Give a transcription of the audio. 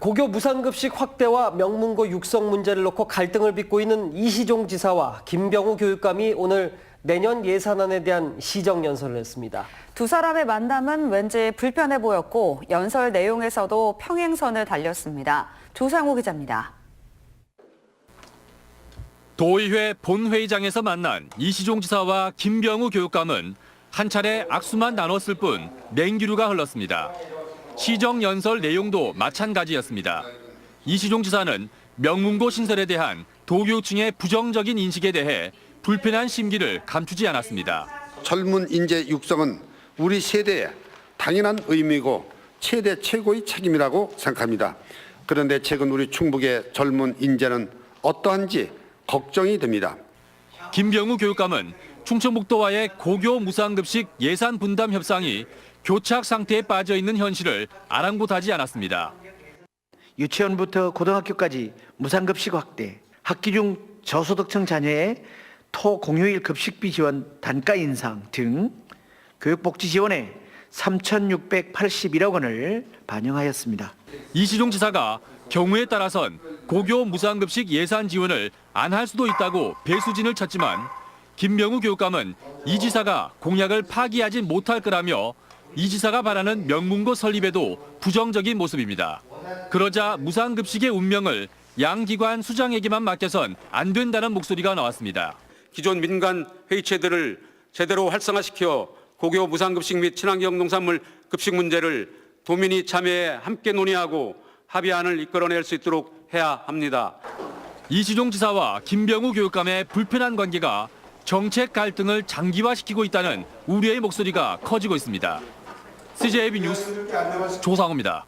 고교 무상급식 확대와 명문고 육성 문제를 놓고 갈등을 빚고 있는 이시종 지사와 김병우 교육감이 오늘 내년 예산안에 대한 시정 연설을 했습니다. 두 사람의 만남은 왠지 불편해 보였고 연설 내용에서도 평행선을 달렸습니다. 조상우 기자입니다. 도의회 본회의장에서 만난 이시종 지사와 김병우 교육감은 한 차례 악수만 나눴을 뿐 냉기류가 흘렀습니다. 시정 연설 내용도 마찬가지였습니다. 이시종 지사는 명문고 신설에 대한 도교육층의 부정적인 인식에 대해 불편한 심기를 감추지 않았습니다. 젊은 인재 육성은 우리 세대의 당연한 의미고 최대 최고의 책임이라고 생각합니다. 그런데 최근 우리 충북의 젊은 인재는 어떠한지 걱정이 됩니다. 김병우 교육감은 충청북도와의 고교 무상급식 예산 분담 협상이 교착 상태에 빠져 있는 현실을 아랑곳하지 않았습니다. 유치원부터 고등학교까지 무상급식 확대, 학기 중 저소득층 자녀의 토 공휴일 급식비 지원 단가 인상 등 교육복지 지원에 3,681억 원을 반영하였습니다. 이시종 지사가 경우에 따라선 고교 무상급식 예산 지원을 안 할 수도 있다고 배수진을 쳤지만 김병우 교육감은 이 지사가 공약을 파기하지 못할 거라며 이 지사가 바라는 명문고 설립에도 부정적인 모습입니다. 그러자 무상급식의 운명을 양 기관 수장에게만 맡겨선 안 된다는 목소리가 나왔습니다. 기존 민간 회의체들을 제대로 활성화시켜 고교 무상급식 및 친환경 농산물 급식 문제를 도민이 참여해 함께 논의하고 합의안을 이끌어낼 수 있도록 해야 합니다. 이시종 지사와 김병우 교육감의 불편한 관계가 정책 갈등을 장기화시키고 있다는 우려의 목소리가 커지고 있습니다. CJB 뉴스 조상호입니다.